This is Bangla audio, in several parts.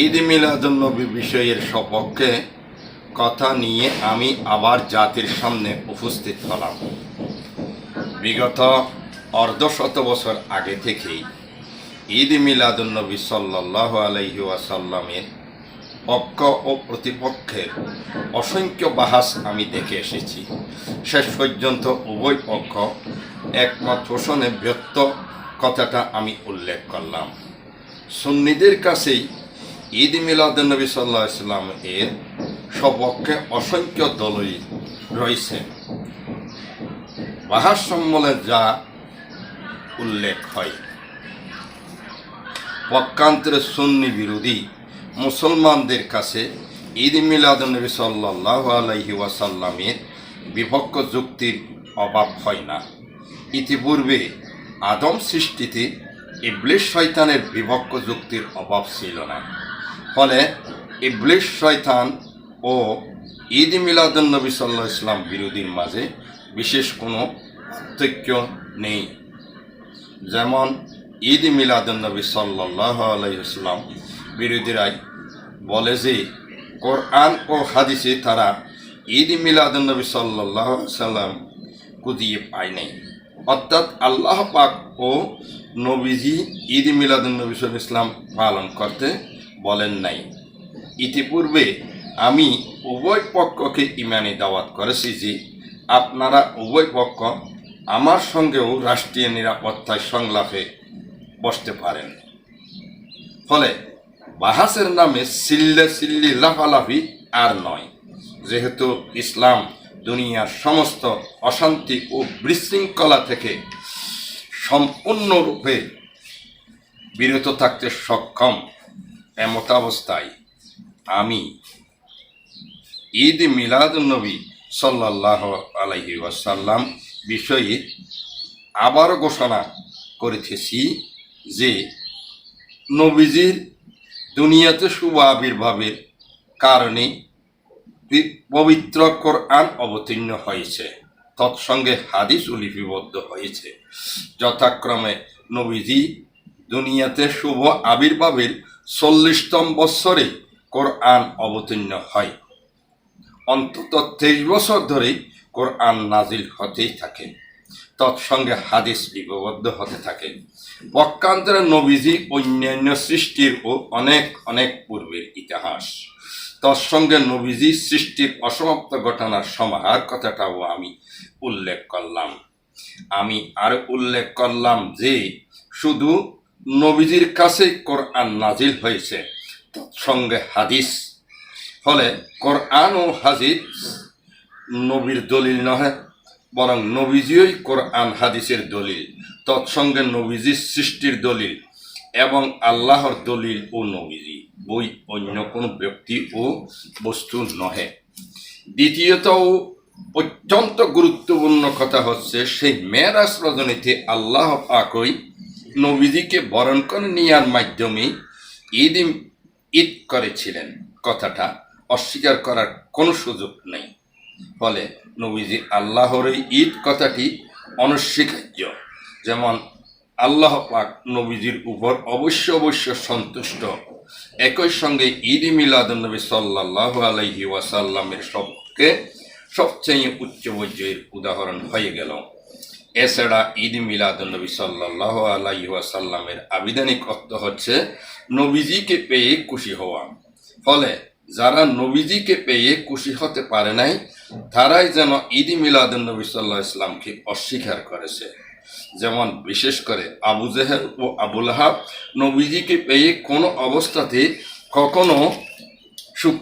ঈদ মিলাদুন্নবী বিষয়ের সপক্ষে কথা নিয়ে আমি আবার জাতির সামনে উপস্থিত হলাম। বিগত অর্ধশত বছর আগে থেকেই ঈদ মিলাদুন্নবী সাল্লাহ আলহি ওয়াসাল্লামের পক্ষ ও প্রতিপক্ষের অসংখ্য বাহাস আমি দেখে এসেছি। শেষ পর্যন্ত উভয় পক্ষ একমত পোষণে ব্যক্ত কথাটা আমি উল্লেখ করলাম। সুন্নিদের কাছেই ঈদ মিলাদুন্নবী সাল্লাহ ইসলাম এর সপক্ষে অসংখ্য দলই রয়েছে। বাহাস সম্মলে যা উল্লেখ হয়। পক্ষান্তরে সুন্নি বিরোধী মুসলমানদের কাছে ঈদ মিলাদুন্নবী সাল্লাহ আলহি ওয়াসাল্লামের বিপক্ষ যুক্তির অভাব হয় না। ইতিপূর্বে আদম সৃষ্টিতে ইবলিশ শয়তানের বিভক্ষ যুক্তির অভাব ছিল না। ফলে ইবলিশ শয়তান ও ঈদ মিলাদুন্নবী সাল্লাহ ইসলাম বিরোধীর মাঝে বিশেষ কোনো পার্থক্য নেই। যেমন ঈদ মিলাদুন্নবী সাল্লাহ আলাইসলাম বিরোধীরাই বলে যে, কোরআন ও হাদিসে তারা ঈদ মিলাদুন্নবী সাল্লাহ সাল্লাম কুদিয়ে পায় নাই। অর্থাৎ আল্লাহ পাক ও নবীজি ঈদ মিলাদুন্নবী সাল ইসলাম পালন করতে বলেন নাই। ইতিপূর্বে আমি উভয় পক্ষকে ইমানি দাওয়াত করেছি যে আপনারা উভয় পক্ষ আমার সঙ্গেও রাষ্ট্রীয় নিরাপত্তায় সংলাপে বসতে পারেন। ফলে বাহাসের নামে সিল্লে সিল্লি লাফালাফি আর নয়। যেহেতু ইসলাম দুনিয়ার সমস্ত অশান্তি ও বিশৃঙ্খলা থেকে সম্পূর্ণরূপে বিরত থাকতে সক্ষম এমত অবস্থায়। আমি ঈদ মিলাদুন্নবী সাল্লাহ আলহি ওয়াসাল্লাম বিষয়ে আবার ঘোষণা করেছি যে, নবীজির দুনিয়াতে শুভ আবির্ভাবের কারণে পবিত্র কোরআন অবতীর্ণ হয়েছে। তৎসঙ্গে হাদিস লিপিবদ্ধ হয়েছে। যথাক্রমে নবীজি দুনিয়াতে শুভ আবির্ভাবের চল্লিশতম বৎসরে কোরআন অবতীর্ণ হয়। অন্তত তেইশ বছর ধরেই কোরআন নাজিল হতেই থাকে। তৎসঙ্গে হাদিস লিপিবদ্ধ হতে থাকে। পক্ষান্তরে নবীজি অন্যান্য সৃষ্টির ও অনেক অনেক পূর্বের ইতিহাস। তৎসঙ্গে নবীজি সৃষ্টির অসমাপ্ত ঘটনার সমাহার কথাটাও আমি উল্লেখ করলাম। আমি আর উল্লেখ করলাম যে, শুধু নবীজির কাছে কোরআন নাজিল হয়েছে। তৎসঙ্গে হাদিস। ফলে কোরআন ও হাদিস নবীর দলিল নহে, বরং নবীজিওই কোরআন হাদিসের দলিল, তৎসঙ্গে নবীজির সৃষ্টির দলিল এবং আল্লাহর দলিল ও নবীজি, বই অন্য কোনো ব্যক্তি ও বস্তু নহে। দ্বিতীয়ত অত্যন্ত গুরুত্বপূর্ণ কথা হচ্ছে, সেই মেয়েরাজ রজনীতে আল্লাহ পাকই নবীজিকে বরণ করে নেওয়ার মাধ্যমে ঈদ ঈদ করেছিলেন। কথাটা অস্বীকার করার কোনো সুযোগ নেই। ফলে নবীজি আল্লাহর এই ঈদ কথাটি অনস্বীকার্য। যেমন আল্লাহ পাক নবীজির উপর অবশ্য অবশ্য সন্তুষ্ট। একই সঙ্গে ঈদ মিলাদুন্নবী সাল্লাহ আলাইহি ওয়াসাল্লামের সবকে সবচেয়ে উচ্চ পর্যায়ের উদাহরণ হয়ে গেল। এছাড়া ঈদ মিলাদুন্নবী সাল্লাহ আলাইহি ওয়াসাল্লামের আবিধানিক অর্থ হচ্ছে নবীজিকে পেয়ে খুশি হওয়া। ফলে যারা নবীজিকে পেয়ে খুশি হতে পারে নাই, তারাই যেন ঈদ মিলাদুন্নবী সাল্লাহ ইসলামকে অস্বীকার করেছে। যেমন বিশেষ করে আবু জেহেল ও আবুল হাব নবীজিকে পেয়ে কোনো অবস্থাতে কখনো সুখ,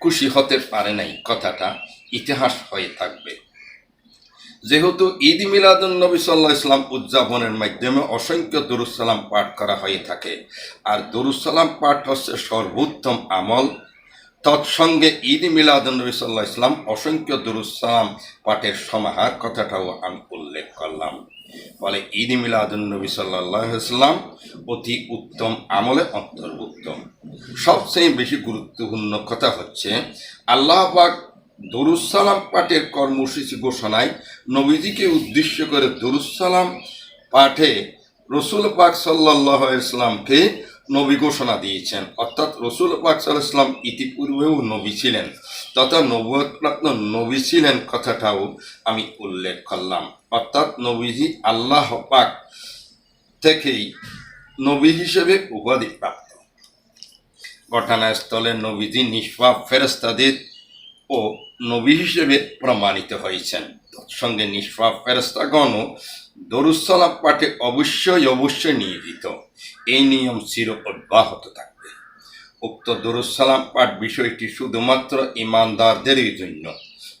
খুশি হতে পারে নাই। কথাটা ইতিহাস হয়ে থাকবে। যেহেতু ঈদ মিলাদুল নবী সাল্লাহ ইসলাম উদযাপনের মাধ্যমে অসংখ্য দরুসালাম পাঠ করা হয়ে থাকে। আর দরুসালাম পাঠ হচ্ছে সর্বোত্তম আমল। তৎসঙ্গে ঈদ মিলাদুল নবী সাল্লাহ ইসলাম অসংখ্য দরুসালাম পাঠের সমাহার কথাটাও আমি উল্লেখ করলাম। ফলে ঈদ মিলাদুল নবী সাল্লাহ ইসলাম অতি উত্তম আমলে অন্তর্ভুক্ত। সবচেয়ে বেশি গুরুত্বপূর্ণ কথা হচ্ছে, আল্লাহ পাক দরুসালাম পাঠের কর্মসূচি ঘোষণায় নবীজিকে উদ্দেশ্য করে দরুসালাম পাঠে রসুল পাক সাল্লাহ ইসলামকে নবী ঘোষণা দিয়েছেন। অর্থাৎ রসুল পাক আলাইহি সাল্লাম ইতিপূর্বেও নবী ছিলেন, তথা নবপ্রাপ্ত নবী ছিলেন কথাটাও আমি উল্লেখ করলাম। অর্থাৎ নবীজি আল্লাহ পাক থেকেই নবী হিসেবে উপাধি প্রাপ্ত। ঘটনাস্থলে নবীজি নিষ্পাপ ফেরেস্তাদের ও নবী হিসেবে প্রমাণিত হয়েছেন। তৎসঙ্গে নিষ্পাপ ফেরেস্তাগণও দরুসালাম পাঠে অবশ্যই অবশ্যই নিয়োজিত। এই নিয়ম চির অব্যাহত থাকবে। উক্ত দরুসালাম পাঠ বিষয়টি শুধুমাত্র ইমানদারদেরই জন্য।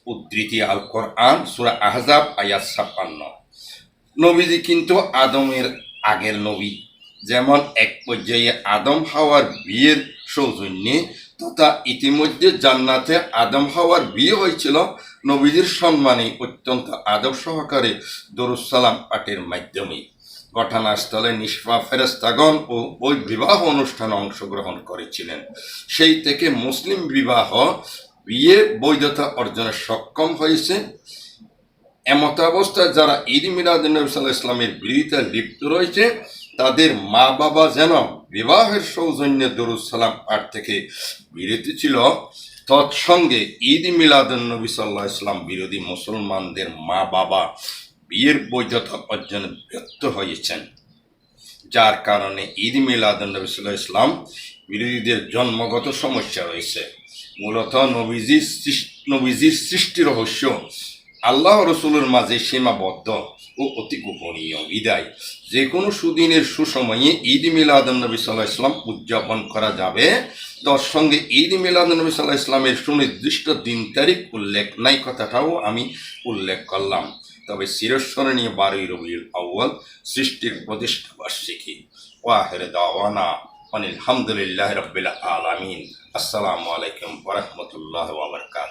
উদ্ধৃতি আল কোরআন সুরা আহজাব, আয়াত ছাপ্পান্ন। নবীজি কিন্তু আদমের আগের নবী। যেমন এক পর্যায়ে আদম হাওয়ার বিয়ের সৌজন্যে তথা ইতিমধ্যে জান্নাতে আদম হাওয়ার বিয়ে হয়েছিল। নবীজির সম্মানে অত্যন্ত আদব সহকারে দরুসালাম পাঠের মাধ্যমে। ঘটনাস্থলে নিষ্পা ফেরেস্তাগণ ও ওই বিবাহ অনুষ্ঠানে অংশগ্রহণ করেছিলেন। সেই থেকে মুসলিম বিবাহ বিয়ে বৈধতা অর্জনে সক্ষম হয়েছে। এমত অবস্থায় যারা ঈদ মিলাদ নবী সাল্লাহ ইসলামের বিরোধিতায় লিপ্ত রয়েছে, তাদের মা বাবা যেন বিবাহের সৌজন্যে দরুদ সালাম পাঠ থেকে বিরত ছিল। তৎসঙ্গে ঈদ মিলাদ নবী সাল্লাহ ইসলাম বিরোধী মুসলমানদের মা বাবা বিয়ের বৈধতা অর্জনে ব্যর্থ হয়েছেন। যার কারণে ঈদ মিলাদ নবী সাল্লাহ ইসলাম বিরোধীদের জন্মগত সমস্যা রয়েছে। মূলত নবীজির নবীজির সৃষ্টি রহস্য আল্লাহ রসুলের মাঝে সীমাবদ্ধ ও অতি গোপনীয় বিদায়। যে কোনো সুদিনের সুসময়ে ঈদ মিলাদ নবী সাল্লাহ ইসলাম উদযাপন করা যাবে। তার সঙ্গে ঈদ মিলাদ নবী সাল্লাহ ইসলামের সুনির্দিষ্ট দিন তারিখ উল্লেখ নাই, কথাটাও আমি উল্লেখ করলাম। তবে চিরস্মরণীয় বারোই রবিউল আউ্য়াল সৃষ্টির প্রতিষ্ঠা বার্ষিকী। ওয়াহের দাওয়ানা আলহামদুলিল্লাহ রবিল আলমিন। আসসালামু আলাইকুম ওরহমতুল্লাহ ওবরকাত